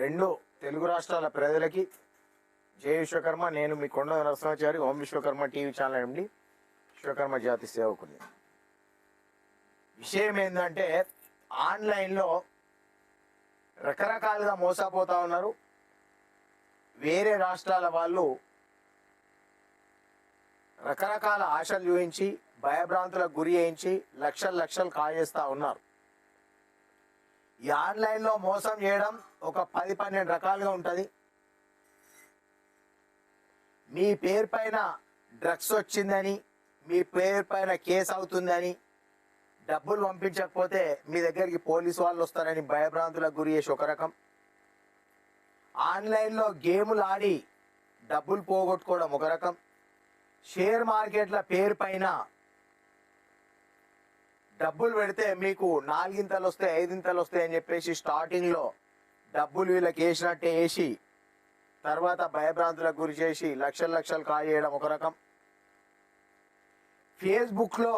రెండు తెలుగు రాష్ట్రాల ప్రజలకి జయ విశ్వకర్మ. నేను మీ Konda Narasimhachari Om Vishwakarma TV channel MD Vishwakarma జాతి సేవకుని. విషయం ఏంటంటే ఆన్లైన్లో రకరకాలుగా మోసపోతా ఉన్నారు. వేరే రాష్ట్రాల వాళ్ళు రకరకాల ఆశలు చూపించి భయభ్రాంతులకు గురి చేయించి లక్షలు లక్షలు కాజేస్తూ ఉన్నారు. ఈ ఆన్లైన్లో మోసం చేయడం ఒక పది పన్నెండు రకాలుగా ఉంటుంది. మీ పేరు పైన డ్రగ్స్ వచ్చిందని మీ పేరు పైన కేసు అవుతుందని డబ్బులు పంపించకపోతే మీ దగ్గరికి పోలీసు వాళ్ళు వస్తారని భయభ్రాంతులకు గురి చేసి ఒక రకం. ఆన్లైన్లో గేములు ఆడి డబ్బులు పోగొట్టుకోవడం ఒక రకం. షేర్ మార్కెట్ల పేరు పైన డబ్బులు పెడితే మీకు నాలుగింతలు వస్తాయి ఐదింతలు వస్తాయి అని చెప్పేసి స్టార్టింగ్లో డబ్బులు వీళ్ళకి వేసినట్టే వేసి తర్వాత భయభ్రాంతులకు గురి చేసి లక్షలు లక్షలు చేయడం ఒక రకం. ఫేస్బుక్లో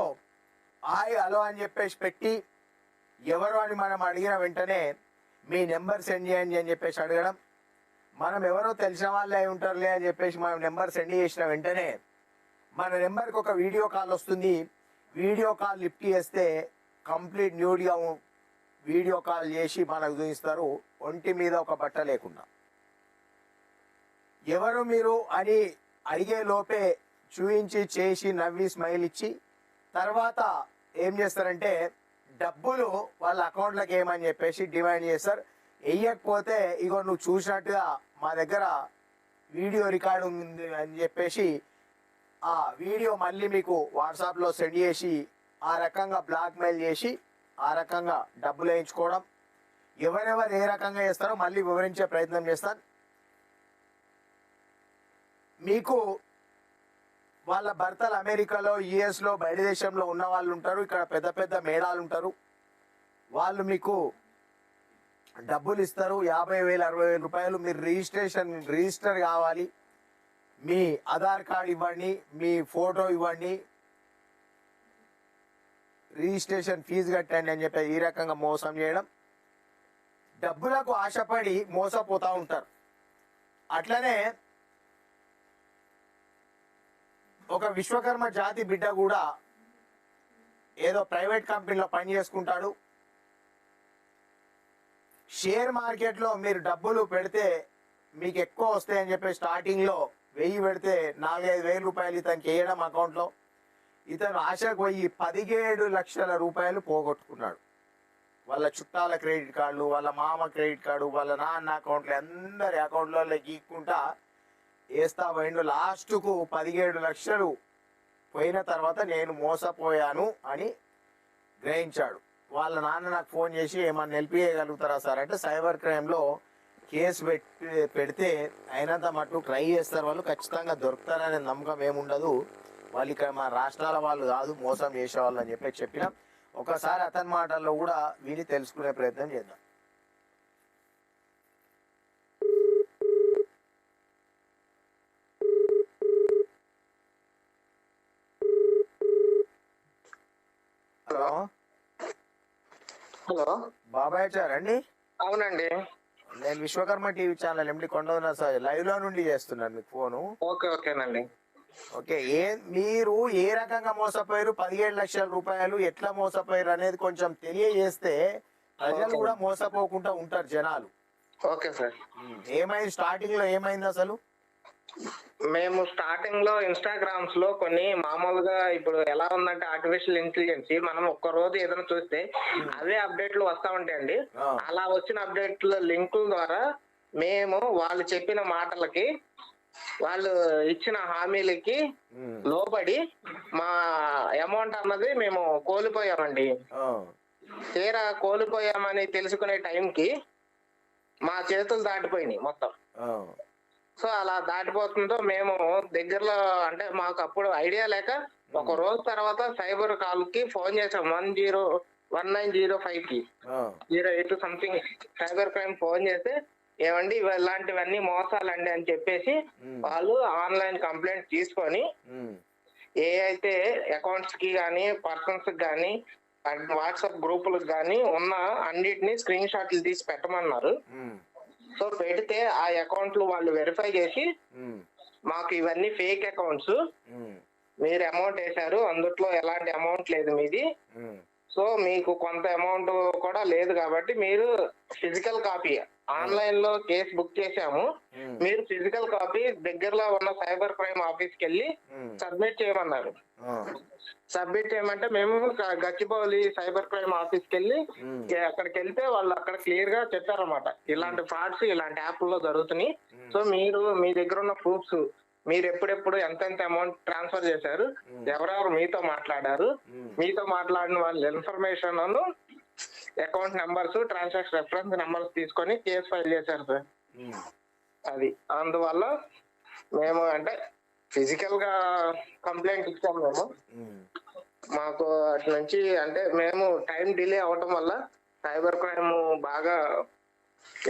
హాయ్ హలో అని చెప్పేసి పెట్టి ఎవరు అని మనం అడిగిన వెంటనే మీ నెంబర్ సెండ్ చేయండి అని చెప్పేసి అడగడం. మనం ఎవరో తెలిసిన వాళ్ళే అయి ఉంటారులే అని చెప్పేసి మనం నెంబర్ సెండ్ చేసిన వెంటనే మన నెంబర్కి ఒక వీడియో కాల్ వస్తుంది. వీడియో కాల్ లిఫ్ట్ చేస్తే కంప్లీట్ న్యూడ్గా వీడియో కాల్ చేసి మనకు చూపిస్తారు. ఒంటి మీద ఒక బట్ట లేకుండా. ఎవరు మీరు అని అడిగే లోపే చూయించి చేసి నవ్వి స్మైల్ ఇచ్చి తర్వాత ఏం చేస్తారంటే డబ్బులు వాళ్ళ అకౌంట్లోకి ఏమని చెప్పేసి డిమాండ్ చేస్తారు. వెయ్యకపోతే ఇగో నువ్వు చూసినట్టుగా మా దగ్గర వీడియో రికార్డు ఉంది అని చెప్పేసి ఆ వీడియో మళ్ళీ మీకు వాట్సాప్లో సెండ్ చేసి ఆ రకంగా బ్లాక్మెయిల్ చేసి ఆ రకంగా డబ్బులు వేయించుకోవడం. ఎవరెవరు ఏ రకంగా చేస్తారో మళ్ళీ వివరించే ప్రయత్నం చేస్తాను. మీకు వాళ్ళ భర్తలు అమెరికాలో యుఎస్లో బయట దేశంలో ఉన్న వాళ్ళు ఉంటారు. ఇక్కడ పెద్ద పెద్ద మేడాలు ఉంటారు. వాళ్ళు మీకు డబ్బులు ఇస్తారు. యాభై వేలు అరవై వేల రూపాయలు మీరు రిజిస్ట్రేషన్ రిజిస్టర్ కావాలి. మీ ఆధార్ కార్డ్ ఇవ్వండి మీ ఫోటో ఇవ్వండి. రిజిస్ట్రేషన్ ఫీజు కట్టండి అని చెప్పి ఈ రకంగా మోసం చేయడం. డబ్బులకు ఆశపడి మోసపోతూ ఉంటారు. అట్లనే ఒక విశ్వకర్మ జాతి బిడ్డ కూడా ఏదో ప్రైవేట్ కంపెనీలో పని చేసుకుంటాడు. షేర్ మార్కెట్లో మీరు డబ్బులు పెడితే మీకు ఎక్కువ వస్తాయని చెప్పి స్టార్టింగ్లో వెయ్యి పెడితే నాలుగైదు వేల రూపాయలు ఇతనికి వేయడం అకౌంట్లో. ఇతను ఆశకు పోయి పదిహేడు లక్షల రూపాయలు పోగొట్టుకున్నాడు. వాళ్ళ చుట్టాల క్రెడిట్ కార్డులు వాళ్ళ మామ క్రెడిట్ కార్డు వాళ్ళ నాన్న అకౌంట్లు అందరి అకౌంట్లలో గీక్కుంటా వేస్తా పోయిండు. లాస్ట్కు పదిహేడు లక్షలు పోయిన తర్వాత నేను మోసపోయాను అని గ్రహించాడు. వాళ్ళ నాన్న నాకు ఫోన్ చేసి ఏమన్నా నిలిపియగలుగుతారా సార్? అంటే సైబర్ క్రైమ్లో కేసు పెట్టి పెడితే అయినంత మట్టు ట్రై చేస్తారు వాళ్ళు ఖచ్చితంగా దొరుకుతారనే నమ్మకం ఏముండదు. వాళ్ళు ఇక్కడ మా రాష్ట్రాల వాళ్ళు కాదు మోసం చేసేవాళ్ళు అని చెప్పి చెప్పినాం. ఒకసారి అతని మాటల్లో కూడా విని తెలుసుకునే ప్రయత్నం చేద్దాం. హలో? హలో? బాబాయ్ చార్ అండి? అవునండి. నేను విశ్వకర్మ టీవీ ఛానల్ ఎండి కొండవన సార్ లైవ్లో నుండి చేస్తున్నాను మీకు ఫోను. ఓకే ఓకేనండి. ఓకే ఏ మీరు ఏ రకంగా మోసపోయారు? పదిహేడు లక్షల రూపాయలు ఎట్లా మోసపోయారు అనేది కొంచెం తెలియజేస్తే ప్రజలు. కూడా మోసపోకుండా ఉంటారు జనాలు. Okay sir. ఏమైంది? స్టార్టింగ్లో ఏమైంది అసలు? మేము స్టార్టింగ్లో ఇన్స్టాగ్రామ్స్లో కొన్ని మామూలుగా ఇప్పుడు ఎలా ఉందంటే ఆర్టిఫిషియల్ ఇంటెలిజెన్స్ మనం ఒక్క రోజు ఏదైనా చూస్తే అవే అప్డేట్లు వస్తా ఉంటాయండి. అలా వచ్చిన అప్డేట్ల లింకుల ద్వారా మేము వాళ్ళు చెప్పిన మాటలకి వాళ్ళు ఇచ్చిన హామీలకి ఉమ్. లోబడి మా అమౌంట్ అన్నది మేము కోల్పోయామండి. తీరా కోల్పోయామని తెలుసుకునే టైంకి మా చేతులు దాటిపోయినాయి మొత్తం. సో అలా దాటిపోతుందో మేము దగ్గరలో అంటే మాకు అప్పుడు ఐడియా లేక ఒక రోజు తర్వాత సైబర్ కాల్కి ఫోన్ చేసాం one zero one nine zero ఫైవ్కి. Zero eight something cyber crime phone చేస్తే ఏమండి ఇలాంటివన్నీ మోసాలండి అని చెప్పేసి. వాళ్ళు ఆన్లైన్ కంప్లైంట్ తీసుకొని. ఏ అయితే అకౌంట్స్కి కానీ పర్సన్స్కి కానీ వాట్సాప్ గ్రూపులకు కానీ ఉన్న అన్నిటిని స్క్రీన్ షాట్లు తీసి పెట్టమన్నారు. సో పెడితే ఆ అకౌంట్లు వాళ్ళు వెరిఫై చేసి మాకు ఇవన్నీ ఫేక్ అకౌంట్స్ మీరు అమౌంట్ వేశారు అందుట్లో ఎలాంటి అమౌంట్ లేదు మీది. సో మీకు కొంత అమౌంట్ కూడా లేదు కాబట్టి మీరు ఫిజికల్ కాపీ ఆన్లైన్లో కేసు బుక్ చేశాము. మీరు ఫిజికల్ కాపీ దగ్గరలో ఉన్న సైబర్ క్రైమ్ ఆఫీస్కి వెళ్ళి సబ్మిట్ చేయమన్నారు. సబ్మిట్ చేయమంటే మేము గచ్చిబౌలి సైబర్ క్రైమ్ ఆఫీస్కి వెళ్ళి అక్కడికి వెళ్తే వాళ్ళు అక్కడ క్లియర్గా చెప్పారన్నమాట. ఇలాంటి ఫ్రాడ్స్ ఇలాంటి యాప్ల్లో జరుగుతున్నాయి. సో మీరు మీ దగ్గర ఉన్న ప్రూఫ్స్ మీరు ఎప్పుడెప్పుడు ఎంతెంత అమౌంట్ ట్రాన్స్ఫర్ చేశారు ఎవరెవరు మీతో మాట్లాడారు మీతో మాట్లాడిన వాళ్ళ information account numbers transaction reference numbers తీసుకొని కేసు ఫైల్ చేశారు సార్. అది. అందువల్ల మేము అంటే ఫిజికల్గా కంప్లైంట్ ఇచ్చాము మేము. మాకు అటు నుంచి అంటే మేము టైం డిలే అవటం వల్ల సైబర్ క్రైమ్ బాగా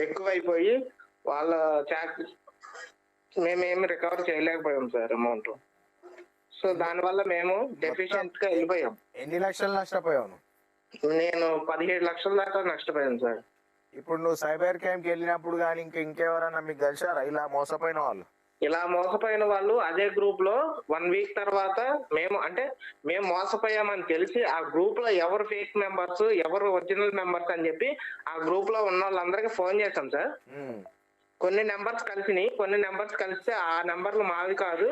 ఎక్కువైపోయి వాళ్ళ చాట్ మేమేమి రికవర్ చేయలేకపోయాం సార్ అమౌంట్. సో దానివల్ల మేము డెఫిషియెంట్గా వెళ్ళిపోయాం. ఎన్ని లక్షలు నష్టపోయావు నువ్వు? నేను పదిహేడు లక్షల దాకా నష్టపోయాను సార్. ఇప్పుడు నువ్వు సైబర్ క్రైమ్కి వెళ్ళినప్పుడు కానీ ఇంకా ఇంకెవరన్నా మీకు కలిసారా ఇలా మోసపోయిన వాళ్ళు? ఇలా మోసపోయిన వాళ్ళు అదే గ్రూప్లో వన్ వీక్ తర్వాత మేము అంటే మేము మోసపోయామని తెలిసి ఆ గ్రూప్లో ఎవరు ఫేక్ మెంబర్స్ ఎవరు ఒరిజినల్ మెంబర్స్ అని చెప్పి ఆ గ్రూప్లో ఉన్న వాళ్ళందరికీ ఫోన్ చేశాం సార్ కొన్ని నెంబర్స్ కలిసినాయి కొన్ని నెంబర్స్ కలిస్తే ఆ నెంబర్లు మావి కాదు.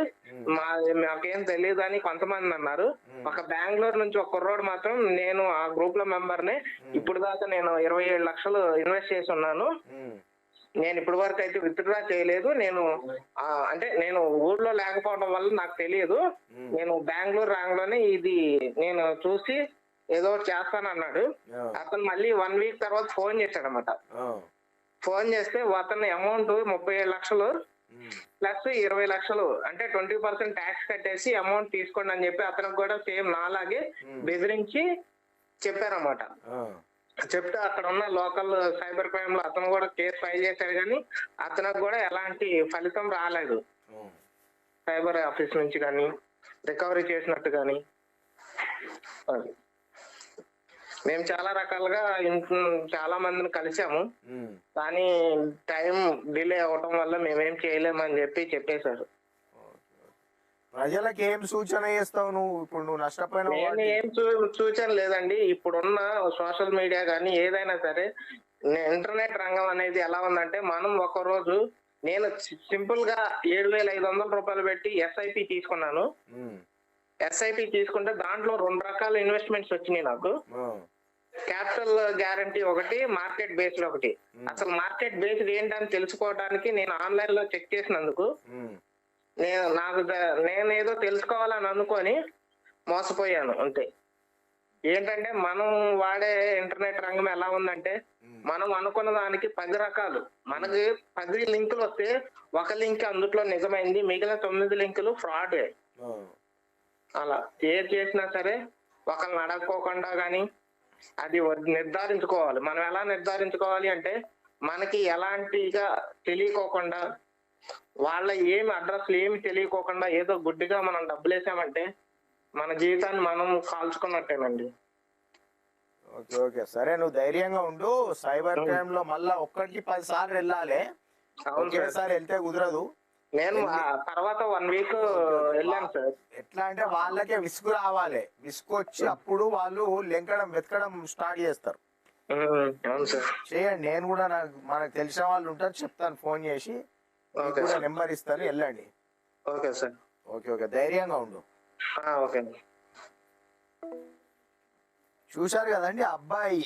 మా మాకేం తెలియదు అని కొంతమంది అన్నారు. ఒక బెంగళూరు నుంచి ఒక కుర్రోడు మాత్రం నేను ఆ గ్రూప్లో మెంబర్ని ఇప్పుడు దాకా నేను ఇరవై ఏడు లక్షలు ఇన్వెస్ట్ చేసి ఉన్నాను. నేను ఇప్పటి వరకు అయితే విత్డ్రా చేయలేదు. నేను అంటే నేను ఊర్లో లేకపోవడం వల్ల నాకు తెలియదు. నేను బెంగళూరు రాంగ్లోనే ఇది నేను చూసి ఏదో చేస్తానన్నాడు. అతను మళ్ళీ వన్ వీక్ తర్వాత ఫోన్ చేశాడు అనమాట ఫోన్ చేస్తే అతని అమౌంట్ ముప్పై ఏడు లక్షలు ప్లస్ ఇరవై లక్షలు అంటే ట్వంటీ పర్సెంట్ ట్యాక్స్ కట్టేసి అమౌంట్ తీసుకోండి అని చెప్పి అతనికి కూడా సేమ్ నాలాగే బెదిరించి చెప్పారన్నమాట. చెప్తే అక్కడ ఉన్న లోకల్ సైబర్ క్రైమ్లో అతను కూడా కేసు ఫైల్ చేశాడు కానీ అతనికి కూడా ఎలాంటి ఫలితం రాలేదు సైబర్ ఆఫీస్ నుంచి కానీ రికవరీ చేసినట్టు కానీ. మేము చాలా రకాలుగా చాలా మందిని కలిసాము. కానీ టైం డిలే అవటం వల్ల మేమేం చేయలేమని చెప్పి చెప్పేశారు ప్రజలకు ఏం సూచన చేస్తావు నువ్వు? ఇప్పుడు నువ్వు నష్టపోయిన నేను? ఏం సూచన లేదండి. ఇప్పుడున్న సోషల్ మీడియా కానీ ఏదైనా సరే ఇంటర్నెట్ రంగం అనేది ఎలా ఉందంటే మనం ఒక రోజు నేను సింపుల్గా ఏడు వేల ఐదు వందల రూపాయలు పెట్టి ఎస్ఐపి తీసుకున్నాను ఎస్ఐపి తీసుకుంటే దాంట్లో రెండు రకాల ఇన్వెస్ట్మెంట్స్ వచ్చినాయి నాకు. క్యాపిటల్ గ్యారంటీ ఒకటి మార్కెట్ బేస్డ్ ఒకటి. అసలు మార్కెట్ బేస్డ్ ఏంటని తెలుసుకోవడానికి నేను ఆన్లైన్లో చెక్ చేసినందుకు నేను నాకు ద- నేనేదో తెలుసుకోవాలని అనుకొని మోసపోయాను అంతే. ఏంటంటే మనం వాడే ఇంటర్నెట్ రంగం ఎలా ఉందంటే మనం అనుకున్న దానికి పది రకాలు. మనకి పది లింకులు వస్తే ఒక లింక్ అందుట్లో నిజమైంది మిగిలిన తొమ్మిది లింకులు ఫ్రాడ్. అలా ఏది చేసినా సరే ఒకరిని అడగకోకుండా కానీ అది నిర్ధారించుకోవాలి. మనం ఎలా నిర్ధారించుకోవాలి అంటే మనకి ఎలాంటిగా తెలియకోకుండా వాళ్ళ ఏమి అడ్రస్లు ఏమి తెలియకోకుండా ఏదో గుడ్డిగా మనం డబ్బులు వేసామంటే మన జీవితాన్ని మనం కాల్చుకున్నట్టేనండి. Okay okay. సరే నువ్వు ధైర్యంగా ఉండు. సైబర్ క్రైమ్లో మళ్ళా ఒక్కడికి పది సార్లు వెళ్ళాలి. ఒకేసారి వెళ్తే కుదరదు. నేను తర్వాత వన్ వీక్ వెళ్ళాను సార్. ఎట్లా అంటే వాళ్ళకే విసుగు రావాలి. విసుగు వచ్చి అప్పుడు వాళ్ళు లెంకడం వెతకడం స్టార్ట్ చేస్తారు. చేయండి. నేను కూడా నాకు మనకు తెలిసిన వాళ్ళు ఉంటారు. చెప్తాను. ఫోన్ చేసి. కూడా నెంబర్ ఇస్తాను వెళ్ళండి. Okay sir okay okay. ధైర్యంగా ఉండు. ఆ, ఓకే చూశారు కదండి అబ్బాయి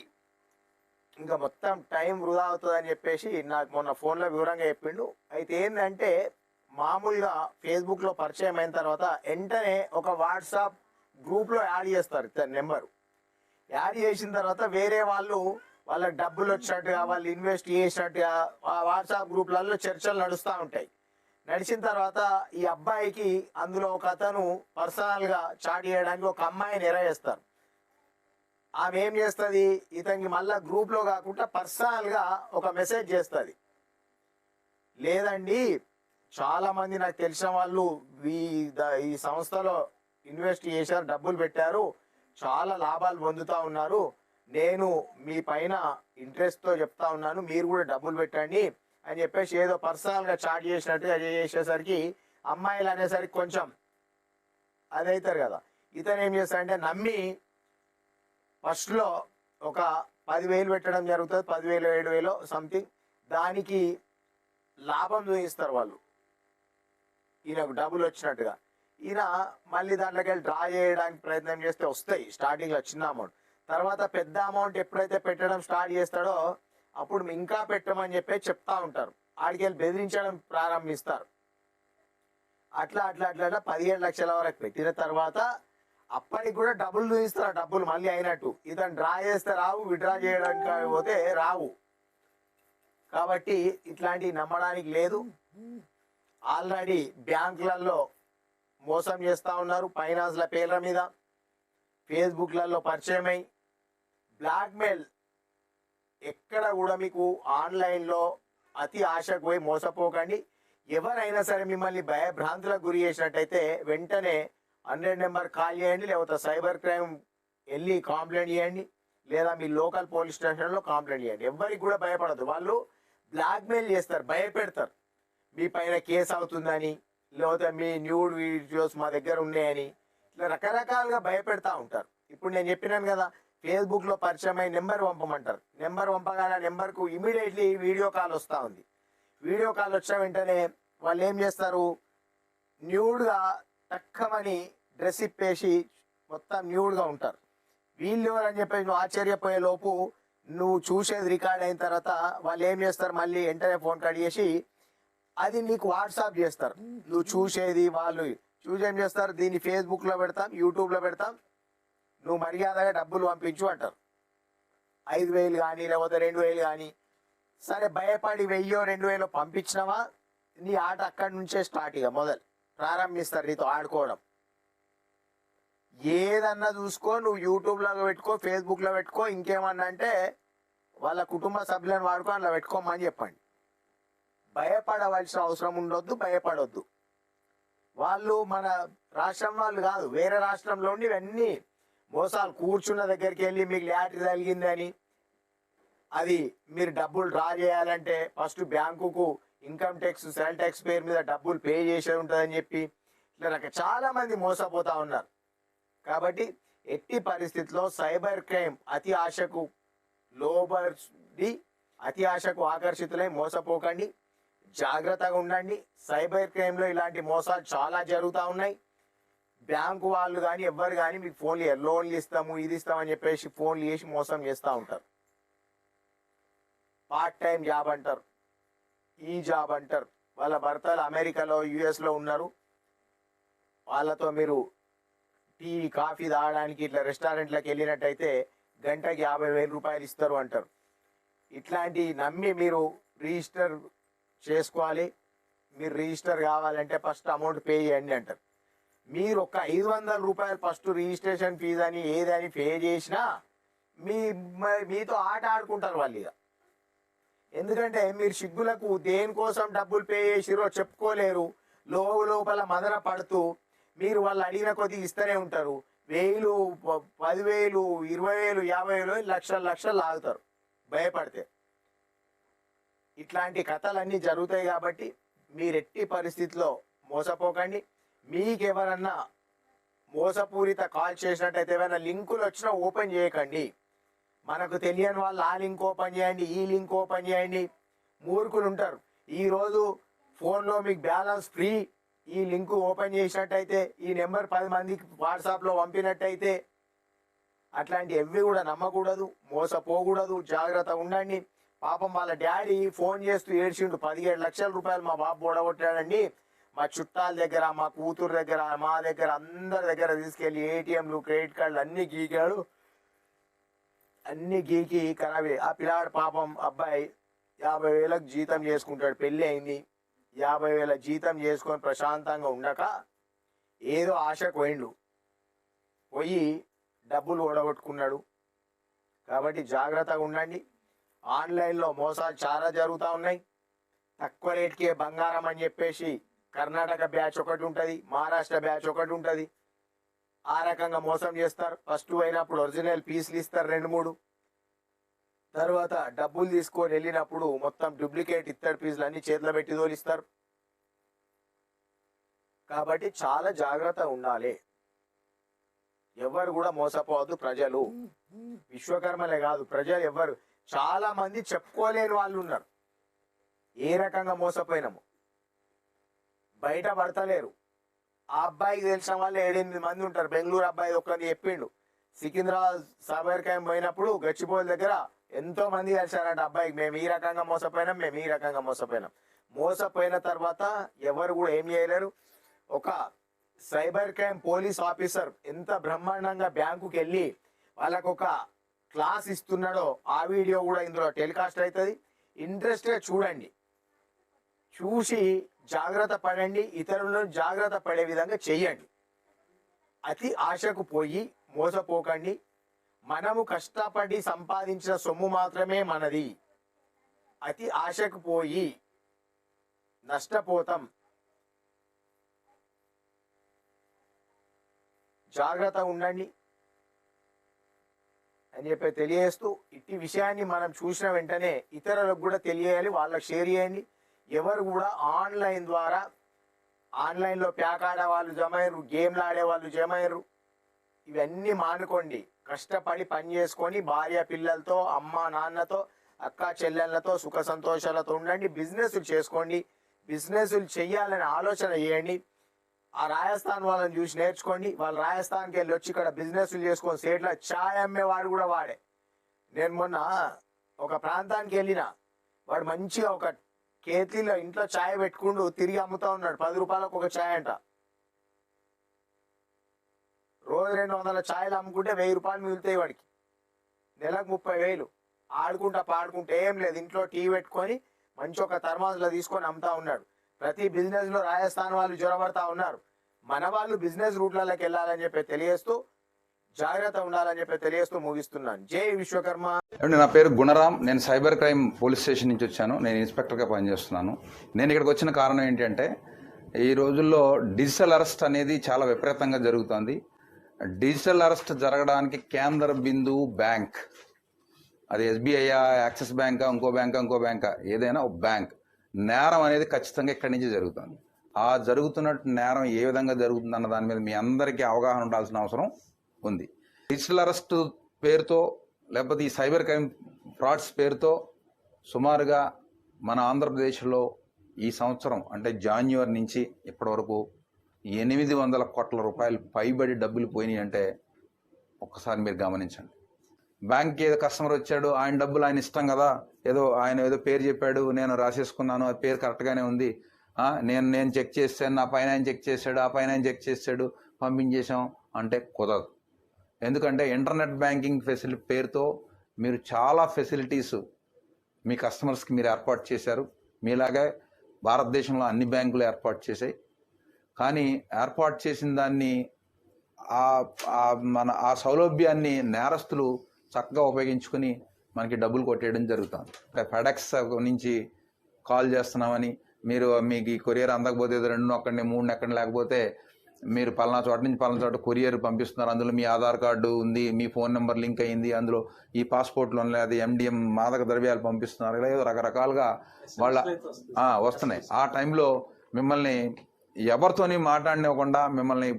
ఇంకా మొత్తం టైం వృధా అవుతుంది అని చెప్పేసి నాకు మొన్న ఫోన్లో వివరంగా చెప్పిండు. అయితే ఏంటంటే మామూలుగా ఫేస్బుక్లో పరిచయం అయిన తర్వాత వెంటనే ఒక వాట్సాప్ గ్రూప్లో యాడ్ చేస్తారు నెంబరు. యాడ్ చేసిన తర్వాత వేరే వాళ్ళు వాళ్ళకి డబ్బులు వచ్చినట్టుగా వాళ్ళు ఇన్వెస్ట్ చేసినట్టుగా ఆ వాట్సాప్ గ్రూప్లలో చర్చలు నడుస్తూ ఉంటాయి. నడిచిన తర్వాత ఈ అబ్బాయికి అందులో ఒక అతను పర్సనల్గా చాట్ చేయడానికి ఒక అమ్మాయిని ఎరవేస్తారు ఆమె ఏం చేస్తుంది? ఇతనికి మళ్ళా గ్రూప్లో కాకుండా పర్సనల్గా ఒక మెసేజ్ చేస్తుంది. లేదండి చాలామంది నాకు తెలిసిన వాళ్ళు ఈ ద- ఈ సంస్థలో ఇన్వెస్ట్ చేశారు డబ్బులు పెట్టారు చాలా లాభాలు పొందుతూ ఉన్నారు. నేను మీ పైన ఇంట్రెస్ట్తో చెప్తా ఉన్నాను. మీరు కూడా డబ్బులు పెట్టండి అని చెప్పేసి ఏదో పర్సనల్గా చాట్ చేసినట్టుగా చేసేసరికి అమ్మాయిలు అనేసరికి కొంచెం అదైతారు కదా. ఇతను ఏం చేస్తాడంటే నమ్మి ఫస్ట్లో ఒక పదివేలు పెట్టడం జరుగుతుంది. పదివేలు ఏడు వేలు సంథింగ్ దానికి లాభం చూపిస్తారు వాళ్ళు. ఈయనకు డబ్బులు వచ్చినట్టుగా. ఈయన మళ్ళీ దాంట్లోకి వెళ్ళి డ్రా చేయడానికి ప్రయత్నం చేస్తే వస్తాయి. స్టార్టింగ్లో చిన్న అమౌంట్ తర్వాత పెద్ద అమౌంట్ ఎప్పుడైతే పెట్టడం స్టార్ట్ చేస్తాడో అప్పుడు ఇంకా పెట్టమని చెప్పి చెప్తా ఉంటారు. ఆడికి వెళ్ళి బెదిరించడం ప్రారంభిస్తారు. అట్లా అట్లా అట్లా అట్లా పదిహేడు లక్షల వరకు పెట్టిన తర్వాత అప్పటికి కూడా డబ్బులు చూపిస్తారు డబ్బులు మళ్ళీ అయినట్టు. ఇతను డ్రా చేస్తే రావు విడ్రా చేయడానికి పోతే రావు. కాబట్టి ఇట్లాంటివి నమ్మడానికి లేదు. ఆల్రెడీ బ్యాంకులలో మోసం చేస్తూ ఉన్నారు. ఫైనాన్స్ల పేర్ల మీద ఫేస్బుక్లలో పరిచయం బ్లాక్మెయిల్ ఎక్కడ కూడా మీకు ఆన్లైన్లో అతి ఆశకు పోయి మోసపోకండి. ఎవరైనా సరే మిమ్మల్ని భయభ్రాంతులకు గురి చేసినట్టయితే వెంటనే హండ్రెడ్ నెంబర్ కాల్ చేయండి లేకపోతే సైబర్ క్రైమ్ వెళ్ళి కంప్లైంట్ చేయండి లేదా మీ లోకల్ పోలీస్ స్టేషన్లో కంప్లైంట్ చేయండి. ఎవరికి కూడా భయపడదు వాళ్ళు బ్లాక్మెయిల్ చేస్తారు భయపెడతారు. మీ పైన కేసు అవుతుందని లేకపోతే మీ న్యూడ్ వీడియోస్ మా దగ్గర ఉన్నాయని ఇట్లా రకరకాలుగా భయపెడతా ఉంటారు. ఇప్పుడు నేను చెప్పినాను కదా ఫేస్బుక్లో పరిచయం అయి నెంబర్ పంపమంటారు. నెంబర్ పంపగానే నెంబర్కు ఇమీడియట్లీ వీడియో కాల్ వస్తా ఉంది. వీడియో కాల్ వచ్చిన వెంటనే వాళ్ళు ఏం చేస్తారు? న్యూడ్గా టక్కమని డ్రెస్ ఇప్పేసి మొత్తం న్యూడ్గా ఉంటారు. వీళ్ళు ఎవరని చెప్పేసి నువ్వు ఆశ్చర్యపోయే లోపు నువ్వు చూసేది రికార్డ్ అయిన తర్వాత వాళ్ళు ఏం చేస్తారు? మళ్ళీ వెంటనే ఫోన్ కట్ చేసి అది నీకు వాట్సాప్ చేస్తారు. నువ్వు చూసేది వాళ్ళు. చూసి ఏం చేస్తారు? దీన్ని ఫేస్బుక్లో పెడతాం యూట్యూబ్లో పెడతాం నువ్వు మర్యాదగా డబ్బులు పంపించు అంటారు. ఐదు వేలు కానీ లేకపోతే రెండు వేలు కానీ సరే భయపడి వెయ్యో రెండు వేలో పంపించినావా? నీ ఆట అక్కడి నుంచే స్టార్ట్ ఇక మొదలు. ప్రారంభిస్తారు నీతో ఆడుకోవడం. ఏదన్నా చూసుకో నువ్వు యూట్యూబ్లో పెట్టుకో ఫేస్బుక్లో పెట్టుకో ఇంకేమన్నా అంటే వాళ్ళ కుటుంబ సభ్యులను వాడుకో అలా పెట్టుకోమని చెప్పండి. భయపడవలసిన అవసరం ఉండొద్దు భయపడొద్దు. వాళ్ళు మన రాష్ట్రం వాళ్ళు కాదు వేరే రాష్ట్రంలో ఇవన్నీ మోసాలు కూర్చున్న దగ్గరికి వెళ్ళి మీకు లాటరీ తగిలిందని అది మీరు డబ్బులు డ్రా చేయాలంటే ఫస్ట్ బ్యాంకుకు ఇన్కమ్ ట్యాక్స్ సెల్ ట్యాక్స్ పేరు మీద డబ్బులు పే చేసే ఉంటుందని చెప్పి ఇట్లా నాకు చాలా మంది మోసపోతా ఉన్నారు. కాబట్టి ఎట్టి పరిస్థితుల్లో సైబర్ క్రైమ్ అతి ఆశకు లోబడి అతి ఆశకు ఆకర్షితులై మోసపోకండి. జాగ్రత్తగా ఉండండి. సైబర్ క్రైమ్లో ఇలాంటి మోసాలు చాలా జరుగుతూ ఉన్నాయి. బ్యాంకు వాళ్ళు కానీ ఎవ్వరు కానీ మీకు ఫోన్లు లోన్లు ఇస్తాము ఇది ఇస్తామని చెప్పేసి ఫోన్లు చేసి మోసం చేస్తూ ఉంటారు. పార్ట్ టైం జాబ్ అంటారు. ఈ జాబ్ అంటారు. వాళ్ళ భర్తలు అమెరికాలో యుఎస్లో ఉన్నారు. వాళ్ళతో మీరు టీ కాఫీ తాగడానికి ఇట్లా రెస్టారెంట్లకు వెళ్ళినట్టయితే గంటకి యాభై వేల రూపాయలు ఇస్తారు అంటారు. ఇట్లాంటి నమ్మి మీరు రిజిస్టర్ చేసుకోవాలి. మీరు రిజిస్టర్ కావాలంటే ఫస్ట్ అమౌంట్ పే చేయండి అంటారు. మీరు ఒక ఐదు వందల రూపాయలు ఫస్ట్ రిజిస్ట్రేషన్ ఫీజు అని ఏదని పే చేసినా మీ మీతో ఆట ఆడుకుంటారు వాళ్ళు ఇక. ఎందుకంటే మీరు సిగ్గులకు దేనికోసం డబ్బులు పే చేసిరో చెప్పుకోలేరు. లోపల మదన పడుతూ మీరు వాళ్ళు అడిగిన కొద్ది ఇస్తూనే ఉంటారు. వేలు ప- పదివేలు ఇరవై వేలు యాభై వేలు లక్షల లక్షలు లాగుతారు. భయపడితే. ఇట్లాంటి కథలన్నీ జరుగుతాయి కాబట్టి మీరు ఎట్టి పరిస్థితిలో మోసపోకండి. మీకు ఎవరన్నా మోసపూరిత కాల్ చేసినట్టయితే ఏమైనా లింకులు వచ్చినా ఓపెన్ చేయకండి. మనకు తెలియని వాళ్ళు ఆ లింక్ ఓపెన్ చేయండి ఈ లింక్ ఓపెన్ చేయండి. మూర్ఖులు ఉంటారు. ఈరోజు ఫోన్లో మీకు బ్యాలెన్స్ ఫ్రీ. ఈ లింక్ ఓపెన్ చేసినట్టయితే ఈ నెంబర్ పది మందికి వాట్సాప్లో పంపినట్టయితే అట్లాంటి ఎవ్వి కూడా నమ్మకూడదు మోసపోకూడదు. జాగ్రత్త ఉండండి. పాపం వాళ్ళ డాడీ ఫోన్ చేస్తూ ఏడ్చిండు. పదిహేడు లక్షల రూపాయలు మా బాబు ఓడగొట్టాడండి మా చుట్టాల దగ్గర మా కూతురు దగ్గర మా దగ్గర అందరి దగ్గర తీసుకెళ్ళి ఏటీఎంలు క్రెడిట్ కార్డులు అన్ని గీకాడు. అన్ని గీకి ఖరాబ్ ఆ పిల్లాడు పాపం అబ్బాయి యాభై వేలకు జీతం చేసుకుంటాడు. పెళ్ళి అయింది. యాభై వేల జీతం చేసుకొని ప్రశాంతంగా ఉండక ఏదో ఆశకు పోయిండు. పోయి డబ్బులు ఓడగొట్టుకున్నాడు. కాబట్టి జాగ్రత్తగా ఉండండి. ఆన్లైన్లో మోసాలు చాలా జరుగుతూ ఉన్నాయి. తక్కువ రేట్కే బంగారం అని చెప్పేసి కర్ణాటక బ్యాచ్ ఒకటి ఉంటుంది మహారాష్ట్ర బ్యాచ్ ఒకటి ఉంటుంది. ఆ రకంగా మోసం చేస్తారు. ఫస్ట్ అయినప్పుడు ఒరిజినల్ పీసులు ఇస్తారు రెండు మూడు. తర్వాత డబ్బులు తీసుకొని వెళ్ళినప్పుడు మొత్తం డూప్లికేట్ ఇత్తడి పీసులు అన్ని చేతిలో పెట్టి తోలిస్తారు. కాబట్టి చాలా జాగ్రత్త ఉండాలి. ఎవరు కూడా మోసపోవద్దు ప్రజలు. విశ్వకర్మలే కాదు ప్రజలు ఎవరు? చాలా మంది చెప్పుకోలేని వాళ్ళు ఉన్నారు. ఏ రకంగా మోసపోయినాము. బయట పడతలేరు. ఆ అబ్బాయికి తెలిసిన వాళ్ళు ఏడెనిమిది మంది ఉంటారు. బెంగళూరు అబ్బాయి ఒక్కరిని చెప్పిండు. సికింద్రాబాద్ సాబర్ క్యాంప్ పోయినప్పుడు గచ్చిబౌలి దగ్గర ఎంతో మంది కలిసారంట అబ్బాయికి. మేము ఈ రకంగా మోసపోయినాం మేము ఈ రకంగా మోసపోయినాం. మోసపోయిన తర్వాత ఎవరు కూడా ఏం చేయలేరు. ఒక సైబర్ క్రైమ్ పోలీస్ ఆఫీసర్ ఎంత బ్రహ్మాండంగా బ్యాంకుకి వెళ్ళి వాళ్ళకు ఒక క్లాస్ ఇస్తున్నాడో ఆ వీడియో కూడా ఇందులో టెలికాస్ట్ అవుతుంది. ఇంట్రెస్ట్గా చూడండి. చూసి జాగ్రత్త పడండి ఇతరులను జాగ్రత్త పడే విధంగా చెయ్యండి. అతి ఆశకు పోయి మోసపోకండి. మనము కష్టపడి సంపాదించిన సొమ్ము మాత్రమే మనది. అతి ఆశకు పోయి నష్టపోతాం. జాగ్రత్త ఉండండి అని చెప్పి తెలియజేస్తూ ఇట్టి విషయాన్ని మనం చూసిన వెంటనే ఇతరులకు కూడా తెలియాలి వాళ్ళకి షేర్ చేయండి. ఎవరు కూడా ఆన్లైన్ ద్వారా ఆన్లైన్లో ప్యాక్ ఆడే వాళ్ళు జమ గేమ్లు ఆడే వాళ్ళు జమ ఇవన్నీ మానుకోండి. కష్టపడి పని చేసుకొని భార్య పిల్లలతో అమ్మ నాన్నతో అక్క చెల్లెళ్ళతో సుఖ సంతోషాలతో ఉండండి. బిజినెస్లు చేసుకోండి. బిజినెస్లు చేయాలని ఆలోచన చేయండి. ఆ రాజస్థాన్ వాళ్ళని చూసి నేర్చుకోండి. వాళ్ళు రాజస్థాన్కి వెళ్ళి వచ్చి ఇక్కడ బిజినెస్లు చేసుకొని సేట్ల ఛాయ్ అమ్మేవాడు కూడా వాడే. నేను మొన్న ఒక ప్రాంతానికి వెళ్ళిన. వాడు మంచిగా ఒక కేతీలో ఇంట్లో ఛాయ్ పెట్టుకుంటూ తిరిగి అమ్ముతా ఉన్నాడు. పది రూపాయలకు ఒక ఛాయ్ అంట. రోజు రెండు వందల ఛాయలు అమ్ముకుంటే వెయ్యి రూపాయలు మిగులుతాయి వాడికి. నెలకు ముప్పై వేలు. ఆడుకుంటా పాడుకుంటే ఏం లేదు. ఇంట్లో టీ పెట్టుకొని మంచి ఒక థర్మాస్లో తీసుకొని అమ్ముతా ఉన్నాడు. ప్రతి బిజినెస్లో రాజస్థాన్ వాళ్ళు జ్వరపడతా ఉన్నారు. మన వాళ్ళు బిజినెస్ రూట్లలోకి వెళ్ళాలని చెప్పి తెలియజేస్తూ జాగ్రత్త ఉండాలని చెప్పి తెలియస్తూ ముగిస్తున్నాను. జై విశ్వకర్మ. నా పేరు గుణరామ్. నేను సైబర్ క్రైమ్ పోలీస్ స్టేషన్ నుంచి వచ్చాను. నేను ఇన్స్పెక్టర్గా పనిచేస్తున్నాను. నేను ఇక్కడికి వచ్చిన కారణం ఏంటంటే ఈ రోజుల్లో డిజిటల్ అరెస్ట్ అనేది చాలా విపరీతంగా జరుగుతుంది. డిజిటల్ అరెస్ట్ జరగడానికి కేంద్ర బిందువు బ్యాంక్. అది ఎస్బీఐ యాక్సిస్ బ్యాంకా ఇంకో బ్యాంకా ఇంకో బ్యాంకా ఏదైనా ఒక బ్యాంక్. నేరం అనేది ఖచ్చితంగా ఇక్కడి నుంచి జరుగుతుంది. ఆ జరుగుతున్నట్టు నేరం ఏ విధంగా జరుగుతుంది అన్న దాని మీద మీ అందరికీ అవగాహన ఉండాల్సిన అవసరం. ఉంది. డిజిటల్ అరెస్ట్ పేరుతో లేకపోతే ఈ సైబర్ క్రైమ్ ఫ్రాడ్స్ పేరుతో సుమారుగా మన ఆంధ్రప్రదేశ్లో ఈ సంవత్సరం అంటే జాన్యువరి నుంచి ఇప్పటి వరకు ఎనిమిది వందల కోట్ల రూపాయలు పైబడి డబ్బులు పోయినాయి అంటే ఒక్కసారి మీరు గమనించండి. బ్యాంక్కి ఏదో కస్టమర్ వచ్చాడు ఆయన డబ్బులు ఆయన ఇష్టం కదా ఏదో ఆయన ఏదో పేరు చెప్పాడు నేను రాసేసుకున్నాను ఆ పేరు కరెక్ట్గానే ఉంది. నేను నేను చెక్ చేశాను నా పైన ఆయన చెక్ చేశాడు ఆ పైన ఆయన చెక్ చేశాడు పంపించేశాం అంటే కుదరదు. ఎందుకంటే ఇంటర్నెట్ బ్యాంకింగ్ ఫెసిలిటీ పేరుతో మీరు చాలా ఫెసిలిటీస్ మీ కస్టమర్స్కి మీరు ఏర్పాటు చేశారు. మీలాగే భారతదేశంలో అన్ని బ్యాంకులు ఏర్పాటు చేశాయి. కానీ ఏర్పాటు చేసిన దాన్ని ఆ మన ఆ సౌలభ్యాన్ని నేరస్తులు చక్కగా ఉపయోగించుకుని మనకి డబ్బులు కొట్టేయడం జరుగుతుంది. ఫెడెక్స్ నుంచి కాల్ చేస్తున్నామని మీరు మీకు ఈ కొరియర్ అందకపోతే రెండు ఒక్కడిని మూడు ఎక్కడిని లేకపోతే మీరు పలానా చోట నుంచి పలానా చోట కొరియర్ పంపిస్తున్నారు. అందులో మీ ఆధార్ కార్డు ఉంది మీ ఫోన్ నెంబర్ లింక్ అయింది అందులో ఈ పాస్పోర్ట్లో లేదా ఎండిఎం మాదక ద్రవ్యాలు పంపిస్తున్నారు. ఇలా ఏదో రకరకాలుగా వాళ్ళ వస్తున్నాయి. ఆ టైంలో మిమ్మల్ని ఎవరితోని మాట్లాడనివ్వకుండా మిమ్మల్ని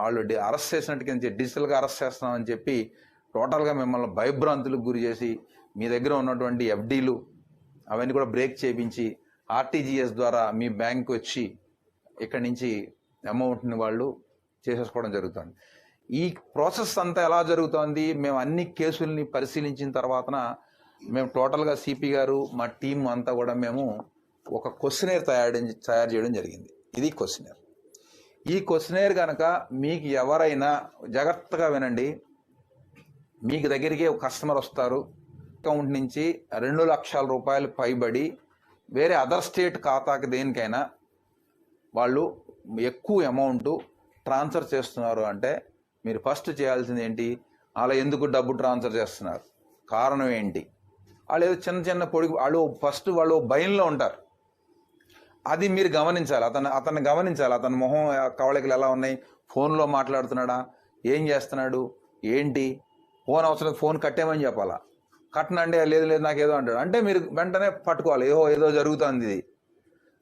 వాళ్ళు అరెస్ట్ చేసినట్టు కింద డిజిటల్గా అరెస్ట్ చేస్తున్నామని చెప్పి టోటల్గా మిమ్మల్ని భయభ్రాంతులకు గురి చేసి మీ దగ్గర ఉన్నటువంటి ఎఫ్డీలు అవన్నీ కూడా బ్రేక్ చేయించి ఆర్టీజీఎస్ ద్వారా మీ బ్యాంక్ వచ్చి ఇక్కడి నుంచి అమౌంట్ని వాళ్ళు చేసేసుకోవడం జరుగుతుంది. ఈ ప్రాసెస్ అంతా ఎలా జరుగుతోంది? మేము అన్ని కేసుల్ని పరిశీలించిన తర్వాతన మేము టోటల్గా సిపి గారు మా టీం అంతా కూడా మేము ఒక క్వశ్చనేర్ తయారు తయారు చేయడం జరిగింది. ఇది క్వశ్చనేర్. ఈ క్వశ్చనేర్ కనుక మీకు ఎవరైనా జాగ్రత్తగా వినండి. మీకు దగ్గరికి ఒక కస్టమర్ వస్తారు. అకౌంట్ నుంచి రెండు లక్షల రూపాయలు పైబడి వేరే అదర్ స్టేట్ ఖాతాకి దేనికైనా వాళ్ళు ఎక్కువ అమౌంట్ ట్రాన్స్ఫర్ చేస్తున్నారు అంటే మీరు ఫస్ట్ చేయాల్సింది ఏంటి? అలా ఎందుకు డబ్బు ట్రాన్స్ఫర్ చేస్తున్నారు? కారణం ఏంటి? వాళ్ళు ఏదో చిన్న చిన్న పొడి వాళ్ళు ఫస్ట్ వాళ్ళు భయంలో ఉంటారు. అది మీరు గమనించాలి. అతను అతన్ని గమనించాలి. అతని మొహం కవళికలు ఎలా ఉన్నాయి? ఫోన్లో మాట్లాడుతున్నాడా? ఏం చేస్తున్నాడు? ఏంటి? ఫోన్ అవసరం ఫోన్ కట్టేమని చెప్పాలా? కట్టనండి లేదు లేదు నాకు ఏదో అంటాడు. అంటే మీరు వెంటనే పట్టుకోవాలి. ఏహో ఏదో జరుగుతుంది ఇది.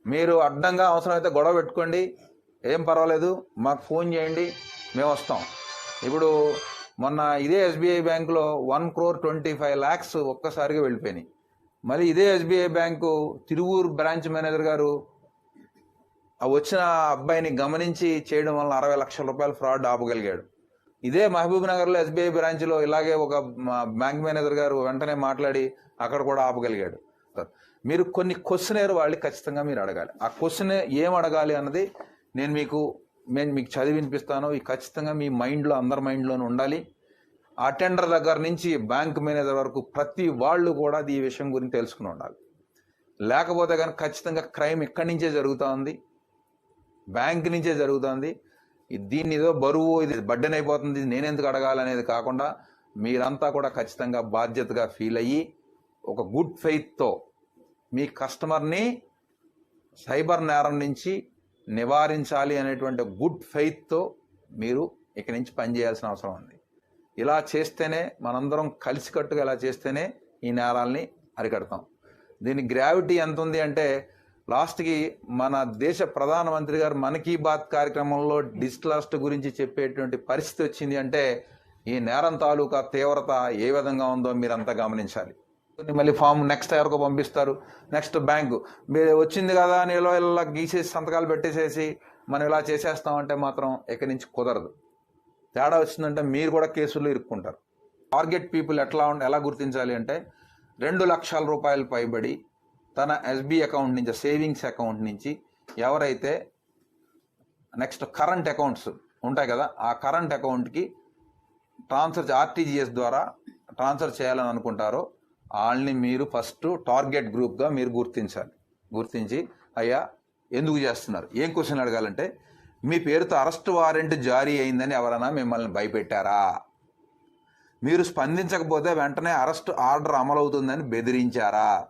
మీరు అడ్డంగా అవసరమైతే గొడవ పెట్టుకోండి. ఏం పర్వాలేదు. మాకు ఫోన్ చేయండి. మేము వస్తాం. ఇప్పుడు మొన్న ఇదే ఎస్బీఐ బ్యాంకులో one crore twenty five lakhs ఒక్కసారిగా వెళ్ళిపోయినాయి. మళ్ళీ ఇదే SBI bank Tiruvuru branch manager గారు ఆ వచ్చిన అబ్బాయిని గమనించి చేయడం వల్ల అరవై లక్షల రూపాయలు ఫ్రాడ్ ఆపగలిగాడు. ఇదే మహబూబ్ నగర్లో ఎస్బీఐ బ్రాంచ్లో ఇలాగే ఒక బ్యాంక్ మేనేజర్ గారు వెంటనే మాట్లాడి అక్కడ కూడా ఆపగలిగాడు. మీరు కొన్ని క్వశ్చనేర్ వాళ్ళు ఖచ్చితంగా మీరు అడగాలి. ఆ క్వశ్చన్ ఏం అడగాలి అన్నది నేను మీకు నేను మీకు చదివి వినిపిస్తాను. ఈ ఖచ్చితంగా మీ మైండ్లో అందరి మైండ్లోనే ఉండాలి. అటెండర్ దగ్గర నుంచి బ్యాంక్ మేనేజర్ వరకు ప్రతి వాళ్ళు కూడా ఈ విషయం గురించి తెలుసుకుని ఉండాలి. లేకపోతే కానీ ఖచ్చితంగా క్రైమ్ ఇక్కడి నుంచే జరుగుతూ ఉంది బ్యాంక్ నుంచే జరుగుతుంది. దీన్ని ఏదో బరువు ఇది బడ్డెన్ అయిపోతుంది నేనెందుకు అడగాలనేది కాకుండా మీరంతా కూడా ఖచ్చితంగా బాధ్యతగా ఫీల్ అయ్యి ఒక గుడ్ ఫెయిత్తో మీ కస్టమర్ని సైబర్ నేరం నుంచి నివారించాలి అనేటువంటి గుడ్ ఫెయిత్తో మీరు ఇక నుంచి పనిచేయాల్సిన అవసరం ఉంది. ఇలా చేస్తేనే మనందరం కలిసికట్టుగా ఇలా చేస్తేనే ఈ నేరాల్ని అరికడతాం. దీని గ్రావిటీ ఎంత ఉంది అంటే లాస్ట్కి మన దేశ ప్రధానమంత్రి గారు మన్ కీ బాత్ కార్యక్రమంలో డిస్లాస్ట్ గురించి చెప్పేటువంటి పరిస్థితి వచ్చింది అంటే ఈ నేరం తాలూకా తీవ్రత ఏ విధంగా ఉందో మీరంతా గమనించాలి. మళ్ళీ ఫామ్ నెక్స్ట్ ఎవరికో పంపిస్తారు. Next bank. మీరు వచ్చింది కదా నీలో ఇలా గీసేసి సంతకాలు పెట్టేసేసి మనం ఇలా చేసేస్తామంటే మాత్రం ఇక్కడి నుంచి కుదరదు. తేడా వచ్చిందంటే మీరు కూడా కేసుల్లో ఇరుక్కుంటారు. టార్గెట్ పీపుల్ ఎట్లా ఎలా గుర్తించాలి అంటే రెండు లక్షల రూపాయలు పైబడి తన ఎస్బీ అకౌంట్ నుంచి సేవింగ్స్ అకౌంట్ నుంచి ఎవరైతే నెక్స్ట్ కరెంట్ అకౌంట్స్ ఉంటాయి కదా ఆ కరెంట్ అకౌంట్కి ట్రాన్స్ఫర్ ఆర్టీజీఎస్ ద్వారా ట్రాన్స్ఫర్ చేయాలని అనుకుంటారో వాళ్ళని మీరు ఫస్ట్ టార్గెట్ గ్రూప్గా మీరు గుర్తించాలి. గుర్తించి అయ్యా ఎందుకు చేస్తున్నారు? ఏం క్వశ్చన్ అడగాలంటే మీ పేరుతో అరెస్ట్ వారెంట్ జారీ అయిందని ఎవరైనా మిమ్మల్ని భయపెట్టారా? మీరు స్పందించకపోతే వెంటనే అరెస్ట్ ఆర్డర్ అమలవుతుందని బెదిరించారా?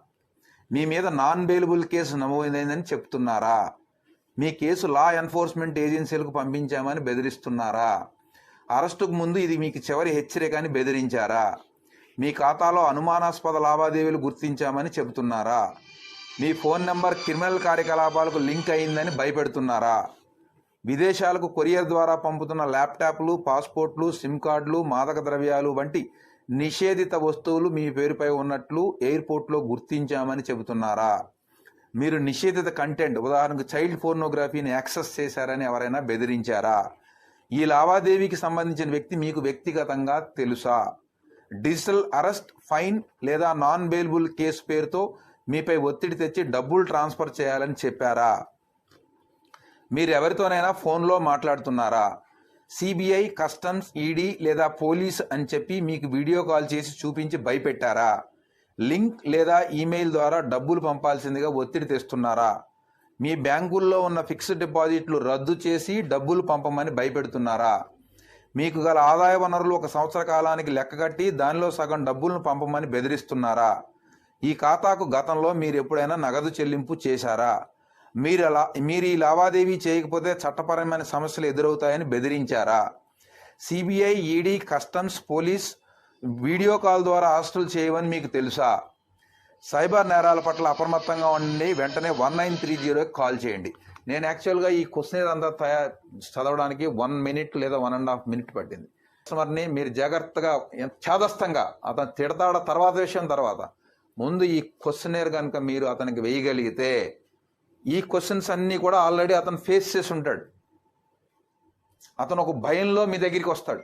మీ మీద నాన్ బెయిలబుల్ కేసు నమోదైందని చెప్తున్నారా? మీ కేసు లా ఎన్ఫోర్స్మెంట్ ఏజెన్సీలకు పంపించామని బెదిరిస్తున్నారా? అరెస్టుకు ముందు ఇది మీకు చివరి హెచ్చరిక అని బెదిరించారా? మీ ఖాతాలో అనుమానాస్పద లావాదేవీలు గుర్తించామని చెబుతున్నారా? మీ ఫోన్ నెంబర్ క్రిమినల్ కార్యకలాపాలకు లింక్ అయిందని భయపెడుతున్నారా? విదేశాలకు కొరియర్ ద్వారా పంపుతున్న ల్యాప్టాప్లు పాస్పోర్ట్లు సిమ్ కార్డులు మాదక ద్రవ్యాలు వంటి నిషేధిత వస్తువులు మీ పేరుపై ఉన్నట్లు ఎయిర్పోర్ట్లో గుర్తించామని చెబుతున్నారా? మీరు నిషేధిత కంటెంట్ ఉదాహరణకు చైల్డ్ ఫోర్నోగ్రఫీని యాక్సెస్ చేశారని ఎవరైనా బెదిరించారా? ఈ లావాదేవీకి సంబంధించిన వ్యక్తి మీకు వ్యక్తిగతంగా తెలుసా? డిజిటల్ అరెస్ట్ ఫైన్ లేదా నాన్ బెయిల్బుల్ కేసు పేరుతో మీపై ఒత్తిడి తెచ్చి డబ్బులు ట్రాన్స్ఫర్ చేయాలని చెప్పారా? మీరు ఎవరితోనైనా ఫోన్లో మాట్లాడుతున్నారా? సిబిఐ కస్టమ్స్ ఈడీ లేదా పోలీస్ అని చెప్పి మీకు వీడియో కాల్ చేసి చూపించి భయపెట్టారా? లింక్ లేదా ఈమెయిల్ ద్వారా డబ్బులు పంపాల్సిందిగా ఒత్తిడి తెస్తున్నారా? మీ బ్యాంకుల్లో ఉన్న ఫిక్స్డ్ డిపాజిట్లు రద్దు చేసి డబ్బులు పంపమని భయపెడుతున్నారా? మీకు గల ఆదాయ వనరులు ఒక సంవత్సర కాలానికి లెక్కగట్టి దానిలో సగం డబ్బులను పంపమని బెదిరిస్తున్నారా? ఈ ఖాతాకు గతంలో మీరు ఎప్పుడైనా నగదు చెల్లింపు చేశారా? మీరు అలా మీరు ఈ లావాదేవీ చేయకపోతే చట్టపరమైన సమస్యలు ఎదురవుతాయని బెదిరించారా? CBI ED customs police video call ద్వారా అరెస్టులు చేయవని మీకు తెలుసా? సైబర్ నేరాల పట్ల అప్రమత్తంగా ఉండి వెంటనే వన్ నైన్ త్రీ జీరోకి కాల్ చేయండి. నేను యాక్చువల్గా ఈ క్వశ్చన్ అంతా తయారు చదవడానికి వన్ మినిట్ లేదా వన్ అండ్ హాఫ్ మినిట్ పట్టింది. కస్టమర్ని మీరు జాగ్రత్తగా ఛాదస్తంగా అతను తిడతాడ తర్వాత విషయం తర్వాత ముందు ఈ క్వశ్చనేర్ కనుక మీరు అతనికి వేయగలిగితే ఈ క్వశ్చన్స్ అన్నీ కూడా ఆల్రెడీ అతను ఫేస్ చేసి ఉంటాడు. అతను ఒక భయంలో మీ దగ్గరికి వస్తాడు.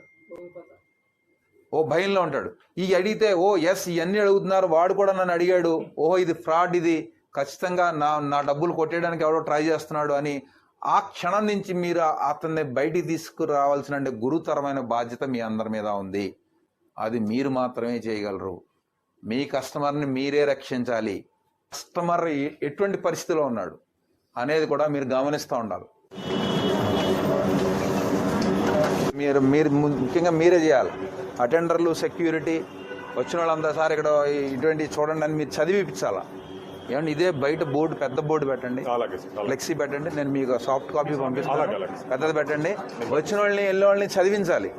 ఓ భయంలో ఉంటాడు. ఈ అడిగితే ఓ ఎస్ ఇవన్నీ అడుగుతున్నారు వాడు కూడా నన్ను అడిగాడు ఓహో ఇది ఫ్రాడ్ ఇది. ఖచ్చితంగా నా నా డబ్బులు కొట్టేయడానికి ఎవడో ట్రై చేస్తున్నాడు అని ఆ క్షణం నుంచి మీరు అతన్ని బయటికి తీసుకురావాల్సిన గురుతరమైన బాధ్యత మీ అందరి మీద ఉంది. అది మీరు మాత్రమే చేయగలరు. మీ కస్టమర్ని మీరే రక్షించాలి. కస్టమర్ ఎటువంటి పరిస్థితిలో ఉన్నాడు అనేది కూడా మీరు గమనిస్తూ ఉండాలి. మీరు మీరు ముఖ్యంగా మీరే చేయాలి. అటెండర్లు సెక్యూరిటీ వచ్చిన వాళ్ళంతా సార్ ఇక్కడ ఇటువంటి చూడండి అని మీరు చదివిపించాలా? ఏమండి ఇదే బయట బోర్డు పెద్ద బోర్డు పెట్టండి. ఫ్లెక్సీ పెట్టండి నేను మీకు సాఫ్ట్ కాపీ పంపిస్తాను. పెద్దది పెట్టండి వచ్చిన వాళ్ళని వెళ్ళే వాళ్ళని చదివించాలి